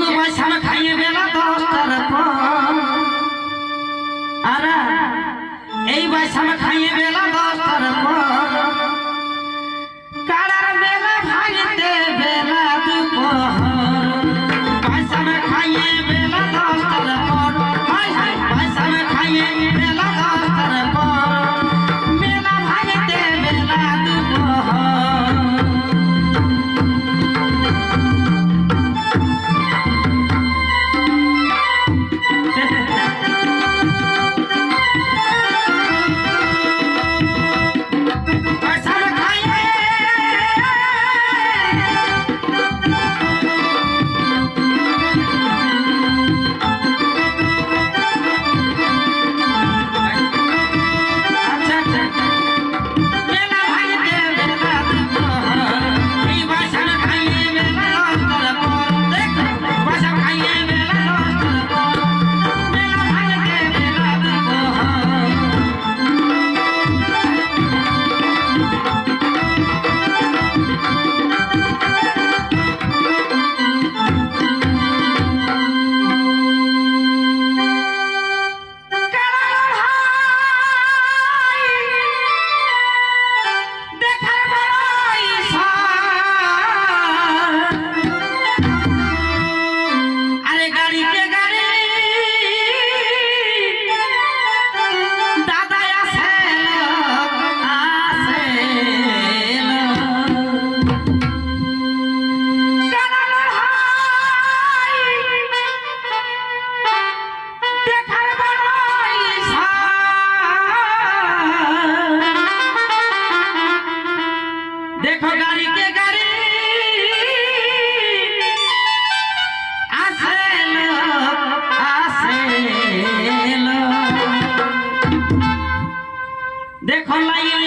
গো বৈশাল খাইয়ে বেলা দশটার পর। আর এই বৈশাল খাইয়ে বেলা দশটার পর। দেখো লাইন